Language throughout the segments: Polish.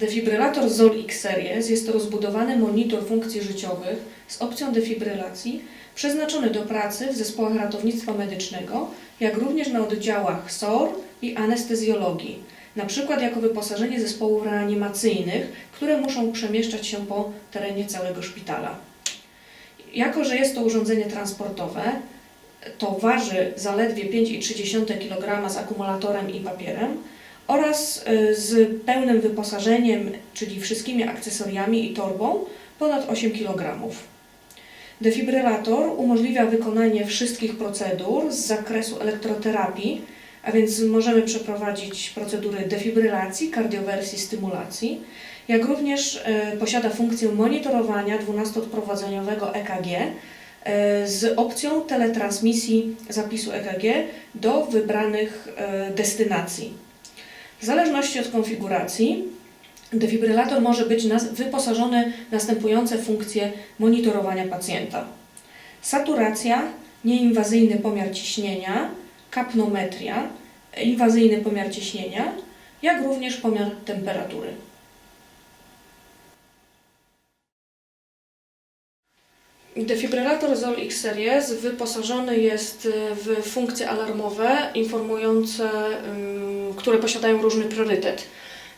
Defibrylator ZOL X Series jest to rozbudowany monitor funkcji życiowych z opcją defibrylacji przeznaczony do pracy w zespołach ratownictwa medycznego, jak również na oddziałach SOR i anestezjologii, na przykład jako wyposażenie zespołów reanimacyjnych, które muszą przemieszczać się po terenie całego szpitala. Jako, że jest to urządzenie transportowe, to waży zaledwie 5,3 kg z akumulatorem i papierem oraz y, z pełnym wyposażeniem, czyli wszystkimi akcesoriami i torbą, ponad 8 kg. Defibrylator umożliwia wykonanie wszystkich procedur z zakresu elektroterapii, a więc możemy przeprowadzić procedury defibrylacji, kardiowersji, stymulacji, jak również y, posiada funkcję monitorowania 12-odprowadzeniowego EKG y, z opcją teletransmisji zapisu EKG do wybranych destynacji. W zależności od konfiguracji, defibrylator może być wyposażony w następujące funkcje monitorowania pacjenta: saturacja, nieinwazyjny pomiar ciśnienia, kapnometria, inwazyjny pomiar ciśnienia, jak również pomiar temperatury. Defibrylator ZOL X Series wyposażony jest w funkcje alarmowe informujące, które posiadają różny priorytet.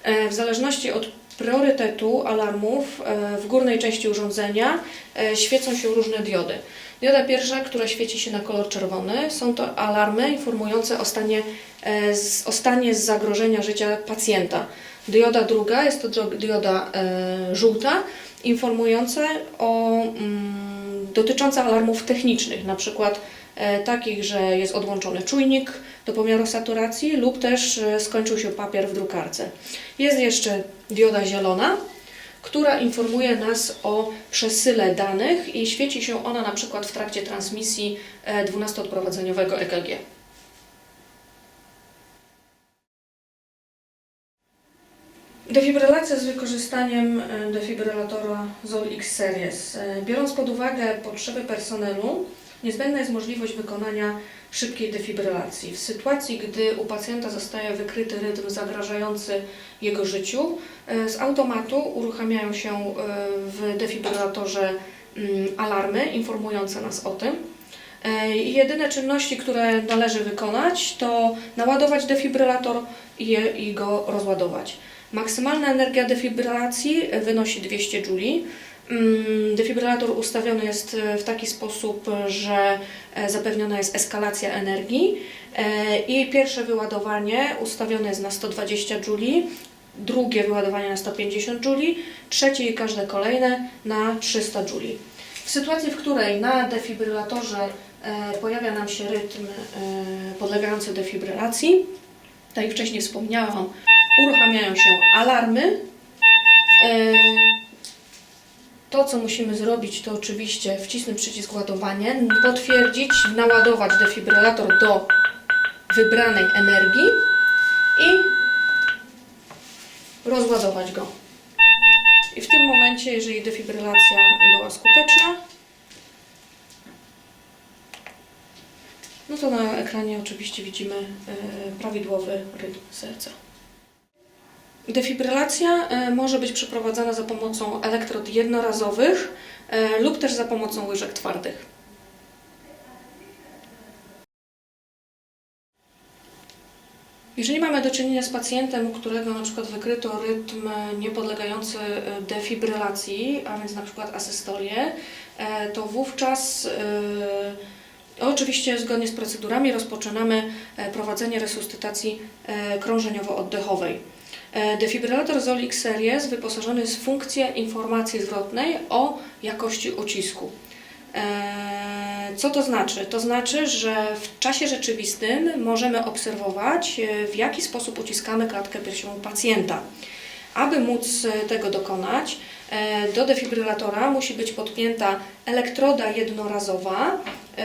E, W zależności od priorytetu alarmów e, w górnej części urządzenia świecą się różne diody. Dioda pierwsza, która świeci się na kolor czerwony, są to alarmy informujące o stanie, e, o stanie zagrożenia życia pacjenta. Dioda druga jest to dioda e, żółta, informujące o mm, dotyczące alarmów technicznych, na przykład e, takich, że jest odłączony czujnik do pomiaru saturacji lub też e, skończył się papier w drukarce. Jest jeszcze dioda zielona, która informuje nas o przesyle danych i świeci się ona na przykład w trakcie transmisji e, 12-odprowadzeniowego EKG. Defibrylacja z wykorzystaniem e, defibrylatora ZOL X Series. E, Biorąc pod uwagę potrzeby personelu, niezbędna jest możliwość wykonania szybkiej defibrylacji. W sytuacji, gdy u pacjenta zostaje wykryty rytm zagrażający jego życiu, e, z automatu uruchamiają się w defibrylatorze mm, alarmy informujące nas o tym. Jedyne czynności, które należy wykonać, to naładować defibrylator i go rozładować. Maksymalna energia defibrylacji wynosi 200 Joule. Mm, Defibrylator ustawiony jest e, w taki sposób, że e, zapewniona jest eskalacja energii e, i pierwsze wyładowanie ustawione jest na 120 Joule, drugie wyładowanie na 150 Joule, trzecie i każde kolejne na 300 Joule. W sytuacji, w której na defibrylatorze pojawia nam się rytm podlegający defibrylacji, tak jak wcześniej wspomniałam, uruchamiają się alarmy. E, To, co musimy zrobić, to oczywiście wcisnąć przycisk ładowanie, potwierdzić, naładować defibrylator do wybranej energii i rozładować go. I w tym momencie, jeżeli defibrylacja była skuteczna, no to na ekranie oczywiście widzimy e, prawidłowy rytm serca. Defibrylacja e, może być przeprowadzana za pomocą elektrod jednorazowych e, lub też za pomocą łyżek twardych. Jeżeli mamy do czynienia z pacjentem, u którego na przykład wykryto rytm niepodlegający e, defibrylacji, a więc na przykład asystolię, to wówczas oczywiście zgodnie z procedurami rozpoczynamy prowadzenie resuscytacji krążeniowo-oddechowej. E, Defibrylator ZOL X Series wyposażony jest w funkcję informacji zwrotnej o jakości ucisku. E, Co to znaczy? To znaczy, że w czasie rzeczywistym możemy obserwować, e, w jaki sposób uciskamy klatkę piersiową pacjenta. Aby móc tego dokonać, do defibrylatora musi być podpięta elektroda jednorazowa,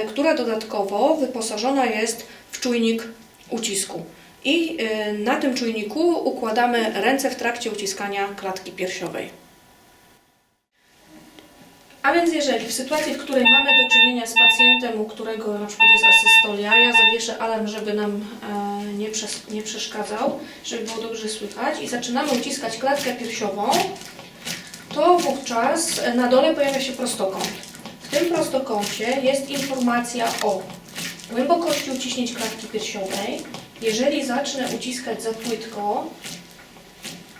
która dodatkowo wyposażona jest w czujnik ucisku. I e, na tym czujniku układamy ręce w trakcie uciskania klatki piersiowej. A więc jeżeli w sytuacji, w której mamy do czynienia z pacjentem, u którego na przykład jest asystolia, ja zawieszę alarm, żeby nam e, nie, przes- nie przeszkadzał, żeby było dobrze słychać i zaczynamy uciskać klatkę piersiową, to wówczas na dole pojawia się prostokąt. W tym prostokącie jest informacja o głębokości uciśnięć klatki piersiowej. Jeżeli zacznę uciskać za płytko,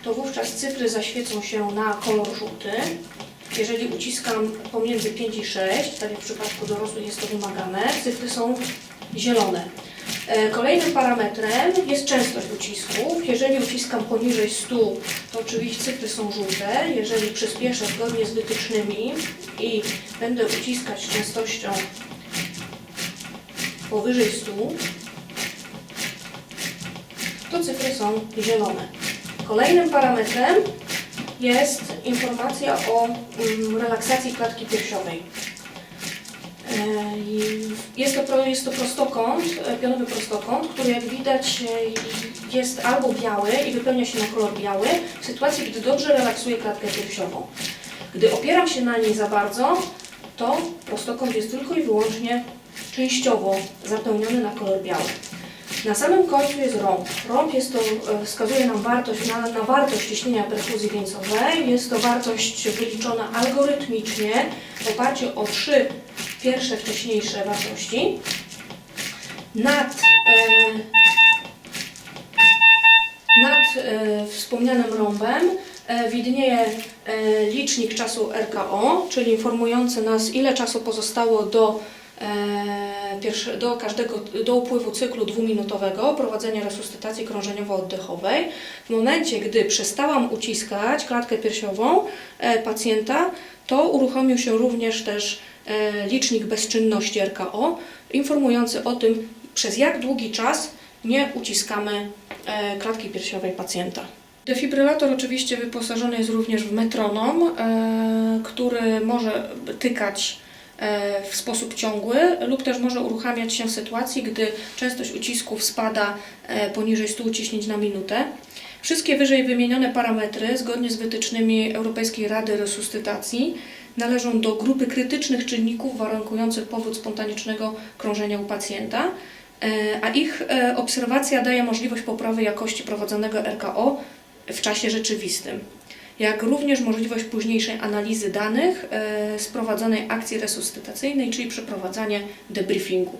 to wówczas cyfry zaświecą się na kolor żółty. Jeżeli uciskam pomiędzy 5 i 6, tak jak w przypadku dorosłych jest to wymagane, cyfry są zielone. E, Kolejnym parametrem jest częstość ucisków. Jeżeli uciskam poniżej 100, to oczywiście cyfry są żółte. Jeżeli przyspieszę zgodnie z wytycznymi i będę uciskać częstością powyżej 100, to cyfry są zielone. Kolejnym parametrem jest informacja o mm, relaksacji klatki piersiowej. E, Jest to, jest to prostokąt, e, pionowy prostokąt, który jak widać e, jest albo biały i wypełnia się na kolor biały w sytuacji, gdy dobrze relaksuję klatkę piersiową. Gdy opieram się na niej za bardzo, to prostokąt jest tylko i wyłącznie częściowo zapełniony na kolor biały. Na samym końcu jest rąb. Rąb jest to, e, wskazuje nam wartość, na, na wartość ciśnienia perfuzji wieńcowej. Jest to wartość wyliczona algorytmicznie w oparciu o trzy pierwsze wcześniejsze wartości. Nad, e, nad e, wspomnianym rąbem widnieje e, licznik czasu RKO, czyli informujący nas, ile czasu pozostało do, e, do każdego, do upływu cyklu dwuminutowego prowadzenia resuscytacji krążeniowo-oddechowej. W momencie, gdy przestałam uciskać klatkę piersiową e, pacjenta, to uruchomił się również też e, licznik bezczynności RKO, informujący o tym, przez jak długi czas nie uciskamy e, klatki piersiowej pacjenta. Defibrylator oczywiście wyposażony jest również w metronom, który może tykać w sposób ciągły lub też może uruchamiać się w sytuacji, gdy częstość ucisków spada e, poniżej 100 uciśnięć na minutę. Wszystkie wyżej wymienione parametry, zgodnie z wytycznymi Europejskiej Rady Resuscytacji, należą do grupy krytycznych czynników warunkujących powód spontanicznego krążenia u pacjenta, e, a ich e, obserwacja daje możliwość poprawy jakości prowadzonego RKO w czasie rzeczywistym, jak również możliwość późniejszej analizy danych e, z prowadzonej akcji resuscytacyjnej, czyli przeprowadzanie debriefingu.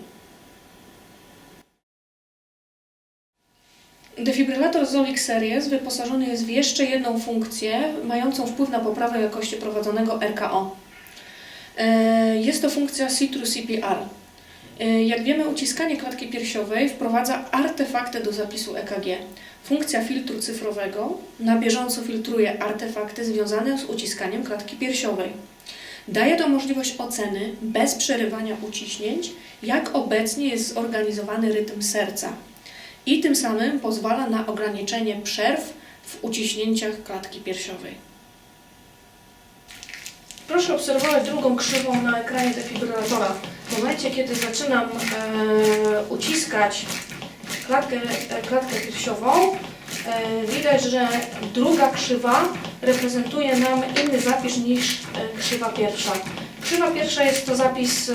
Defibrylator Zolik Series wyposażony jest w jeszcze jedną funkcję mającą wpływ na poprawę jakości prowadzonego RKO. E, Jest to funkcja Citrus CPR. E, Jak wiemy, uciskanie klatki piersiowej wprowadza artefakty do zapisu EKG. Funkcja filtru cyfrowego na bieżąco filtruje artefakty związane z uciskaniem klatki piersiowej. Daje to możliwość oceny bez przerywania uciśnięć, jak obecnie jest zorganizowany rytm serca i tym samym pozwala na ograniczenie przerw w uciśnięciach klatki piersiowej. Proszę obserwować drugą krzywą na ekranie defibrylatora. W momencie, kiedy zaczynam e, uciskać klatkę, e, klatkę piersiową, e, widać, że druga krzywa reprezentuje nam inny zapis niż e, krzywa pierwsza. Krzywa pierwsza jest to zapis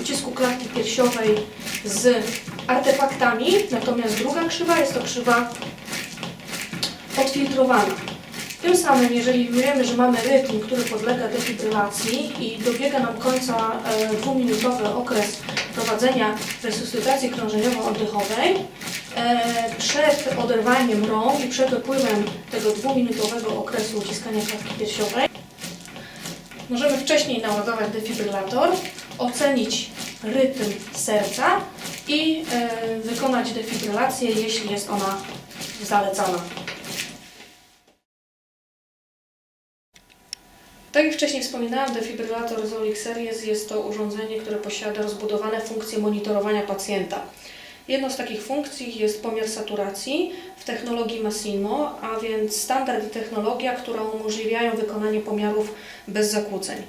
ucisku klatki piersiowej z artefaktami, natomiast druga krzywa jest to krzywa odfiltrowana. Tym samym, jeżeli wiemy, że mamy rytm, który podlega defibrylacji i dobiega nam końca dwuminutowy okres prowadzenia resuscytacji krążeniowo-oddechowej, przed oderwaniem rąk i przed upływem tego dwuminutowego okresu uciskania klatki piersiowej, możemy wcześniej naładować defibrylator, ocenić rytm serca i e, wykonać defibrylację, jeśli jest ona zalecana. Tak jak wcześniej wspominałam, defibrylator Zolik Series jest to urządzenie, które posiada rozbudowane funkcje monitorowania pacjenta. Jedną z takich funkcji jest pomiar saturacji w technologii Massimo, a więc standard i technologia, które umożliwiają wykonanie pomiarów bez zakłóceń.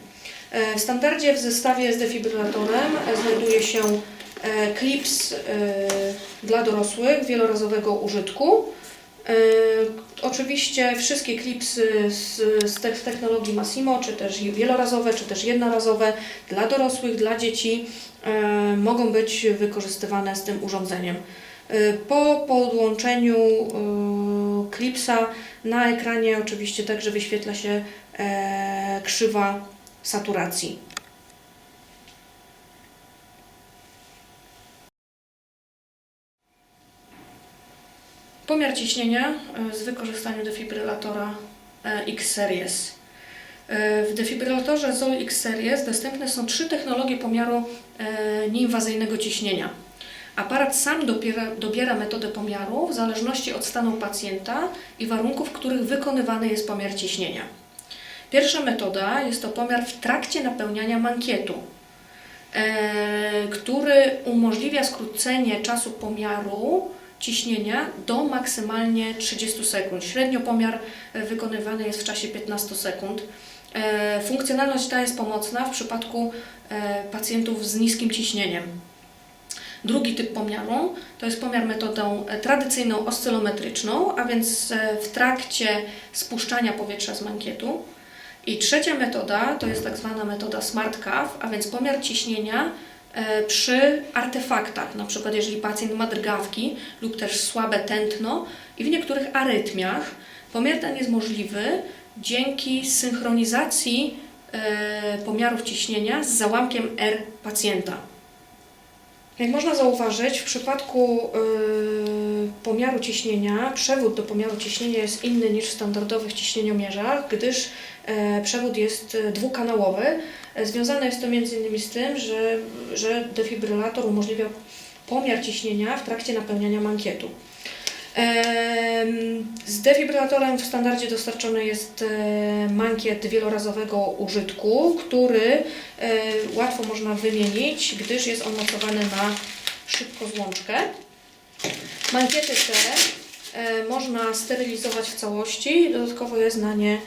E, W standardzie w zestawie z defibrylatorem e, znajduje się e, klips dla dorosłych wielorazowego użytku Oczywiście wszystkie klipsy z, z technologii Massimo, czy też wielorazowe, czy też jednorazowe dla dorosłych, dla dzieci e, mogą być wykorzystywane z tym urządzeniem. E, Po podłączeniu e, klipsa na ekranie oczywiście także wyświetla się e, krzywa saturacji. Pomiar ciśnienia e, z wykorzystaniem defibrylatora e, X-Series. E, W defibrylatorze ZOL X-Series dostępne są trzy technologie pomiaru nieinwazyjnego ciśnienia. Aparat sam dobiera, dobiera metodę pomiaru w zależności od stanu pacjenta i warunków, w których wykonywany jest pomiar ciśnienia. Pierwsza metoda jest to pomiar w trakcie napełniania mankietu, który umożliwia skrócenie czasu pomiaru ciśnienia do maksymalnie 30 sekund. Średnio pomiar e, wykonywany jest w czasie 15 sekund. E, Funkcjonalność ta jest pomocna w przypadku e, pacjentów z niskim ciśnieniem. Drugi typ pomiaru to jest pomiar metodą tradycyjną oscylometryczną, a więc w trakcie spuszczania powietrza z mankietu. I trzecia metoda to jest tak zwana metoda Smart Cuff, a więc pomiar ciśnienia przy artefaktach, na przykład jeżeli pacjent ma drgawki lub też słabe tętno i w niektórych arytmiach pomiar ten jest możliwy dzięki synchronizacji e, pomiarów ciśnienia z załamkiem R pacjenta. Jak można zauważyć, w przypadku y, pomiaru ciśnienia, przewód do pomiaru ciśnienia jest inny niż w standardowych ciśnieniomierzach, gdyż e, przewód jest e, dwukanałowy. E, Związane jest to m.in. z tym, że, że defibrylator umożliwia pomiar ciśnienia w trakcie napełniania mankietu. Z defibrylatorem w standardzie dostarczony jest e, mankiet wielorazowego użytku, który e, łatwo można wymienić, gdyż jest on mocowany na szybkozłączkę. Mankiety te e, można sterylizować w całości, dodatkowo jest na nie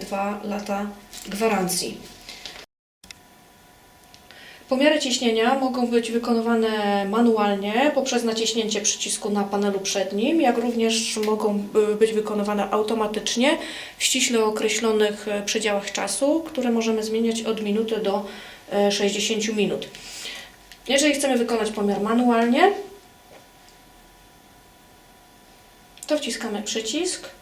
2 lata gwarancji. Pomiary ciśnienia mogą być wykonywane manualnie poprzez naciśnięcie przycisku na panelu przednim, jak również mogą y, być wykonywane automatycznie w ściśle określonych e, przedziałach czasu, które możemy zmieniać od minuty do e, 60 minut. Jeżeli chcemy wykonać pomiar manualnie, to wciskamy przycisk.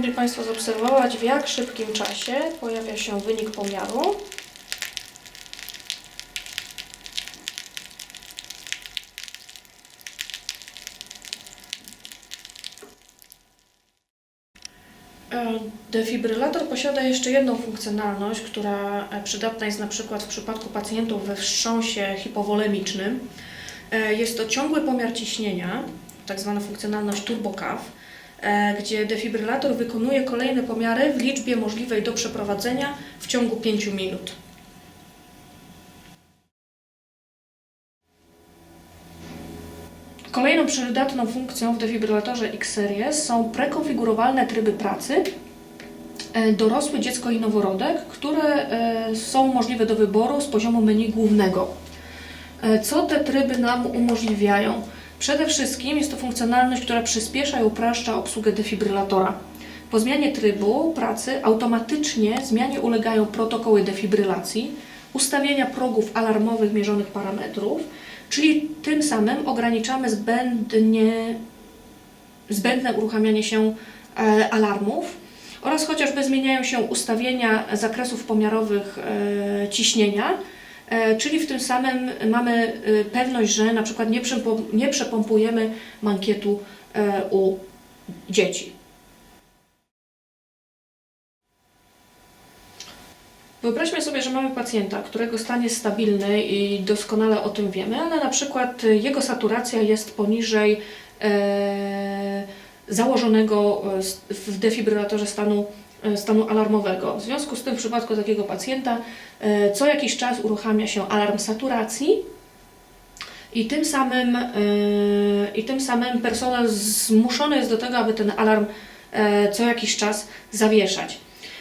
Mogli Państwo zaobserwować, w jak szybkim czasie pojawia się wynik pomiaru. E, Defibrylator posiada jeszcze jedną funkcjonalność, która e, przydatna jest na przykład w przypadku pacjentów we wstrząsie hipowolemicznym. E, Jest to ciągły pomiar ciśnienia, tak zwana funkcjonalność TurboCAF, e, gdzie defibrylator wykonuje kolejne pomiary w liczbie możliwej do przeprowadzenia w ciągu 5 minut. Kolejną przydatną funkcją w defibrylatorze X-Series są prekonfigurowalne tryby pracy e, dorosłe dziecko i noworodek, które e, są możliwe do wyboru z poziomu menu głównego. E, Co te tryby nam umożliwiają? Przede wszystkim jest to funkcjonalność, która przyspiesza i upraszcza obsługę defibrylatora. Po zmianie trybu pracy automatycznie zmianie ulegają protokoły defibrylacji, ustawienia progów alarmowych mierzonych parametrów, czyli tym samym ograniczamy zbędnie, zbędne uruchamianie się e, alarmów oraz chociażby zmieniają się ustawienia zakresów pomiarowych e, ciśnienia, Czyli w tym samym mamy e, pewność, że na przykład nie, przepom- nie przepompujemy mankietu e, u dzieci. Wyobraźmy sobie, że mamy pacjenta, którego stan jest stabilny i doskonale o tym wiemy, ale na przykład jego saturacja jest poniżej e, założonego e, w defibrylatorze stanu, e, stanu alarmowego. W związku z tym w przypadku takiego pacjenta e, co jakiś czas uruchamia się alarm saturacji i tym samym, e, i tym samym personel zmuszony jest do tego, aby ten alarm e, co jakiś czas zawieszać.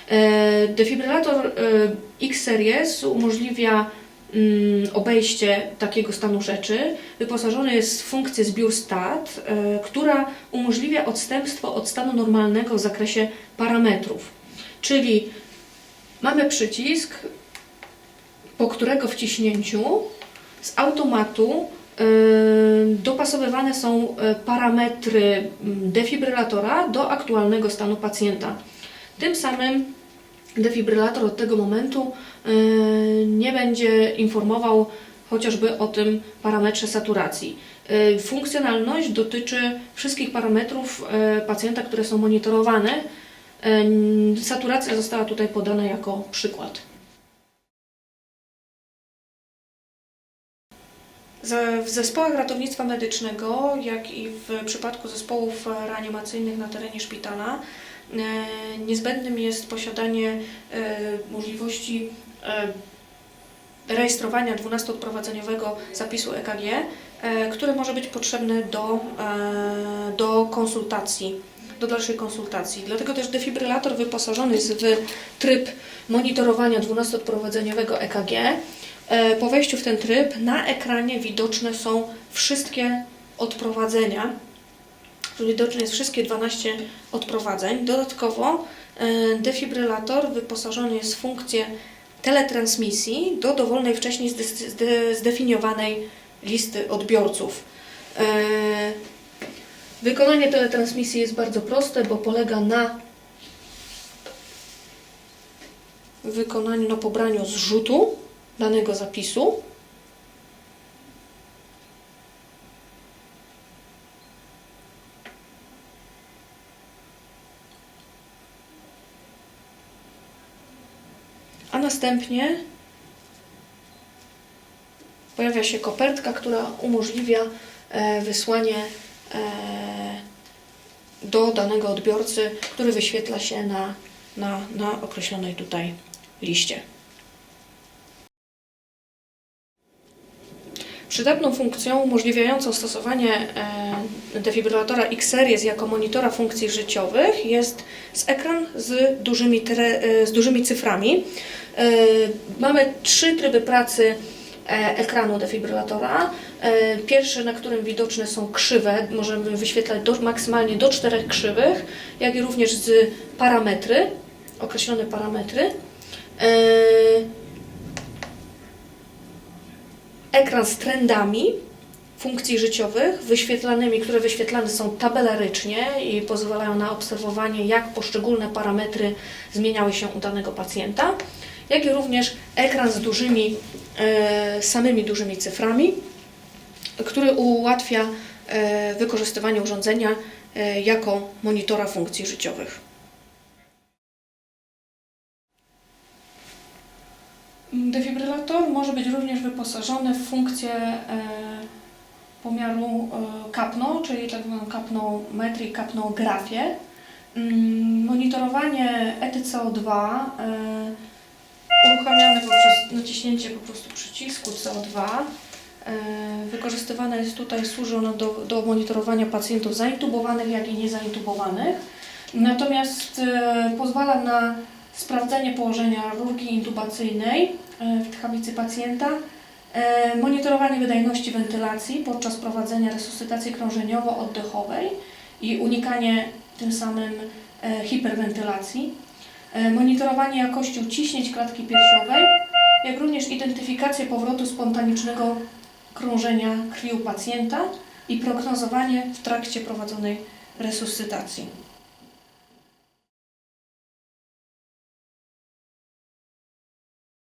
E, Defibrylator e, X-Series umożliwia obejście takiego stanu rzeczy. Wyposażony jest w funkcję zbiór stat, e, która umożliwia odstępstwo od stanu normalnego w zakresie parametrów. Czyli mamy przycisk, po którego wciśnięciu z automatu e, dopasowywane są e, parametry mm, defibrylatora do aktualnego stanu pacjenta. Tym samym defibrylator od tego momentu nie będzie informował chociażby o tym parametrze saturacji. E, Funkcjonalność dotyczy wszystkich parametrów e, pacjenta, które są monitorowane. E, Saturacja została tutaj podana jako przykład. W zespołach ratownictwa medycznego, jak i w przypadku zespołów reanimacyjnych na terenie szpitala, e, niezbędnym jest posiadanie e, możliwości e, rejestrowania 12-odprowadzeniowego zapisu EKG, e, które może być potrzebne do, e, do konsultacji, do dalszej konsultacji. Dlatego też defibrylator wyposażony jest w tryb monitorowania 12-odprowadzeniowego EKG. E, Po wejściu w ten tryb na ekranie widoczne są wszystkie odprowadzenia. Widoczne jest wszystkie 12 odprowadzeń. Dodatkowo e, defibrylator wyposażony jest w funkcję teletransmisji do dowolnej wcześniej zde- zde- zdefiniowanej listy odbiorców. E, Wykonanie teletransmisji jest bardzo proste, bo polega na wykonaniu, na pobraniu zrzutu danego zapisu. Następnie pojawia się kopertka, która umożliwia e, wysłanie e, do danego odbiorcy, który wyświetla się na, na, na określonej tutaj liście. Przydatną funkcją umożliwiającą stosowanie e, defibrylatora X-Series jako monitora funkcji życiowych jest ekran z dużymi, e, z dużymi cyframi. E, Mamy trzy tryby pracy ekranu defibrylatora. Pierwszy, na którym widoczne są krzywe, możemy wyświetlać do, maksymalnie do czterech krzywych, jak i również z parametry, określone parametry. Ekran z trendami funkcji życiowych, wyświetlanymi, które wyświetlane są tabelarycznie i pozwalają na obserwowanie, jak poszczególne parametry zmieniały się u danego pacjenta, jak i również ekran z dużymi, e, samymi dużymi cyframi, który ułatwia e, wykorzystywanie urządzenia e, jako monitora funkcji życiowych. Defibrylator może być również wyposażony w funkcję e, pomiaru e, kapno, czyli tak zwaną kapnometrię i kapnografię. Mm, Monitorowanie ETCO2 e, uruchamiane poprzez naciśnięcie po prostu przycisku CO2. E, Wykorzystywane jest tutaj, służy ono do, do monitorowania pacjentów zaintubowanych, jak i niezaintubowanych. Natomiast pozwala na sprawdzenie położenia rurki intubacyjnej e, w tchawicy pacjenta, e, monitorowanie wydajności wentylacji podczas prowadzenia resuscytacji krążeniowo-oddechowej i unikanie tym samym e, hiperwentylacji, monitorowanie jakości uciśnięć klatki piersiowej, jak również identyfikację powrotu spontanicznego krążenia krwi u pacjenta i prognozowanie w trakcie prowadzonej resuscytacji.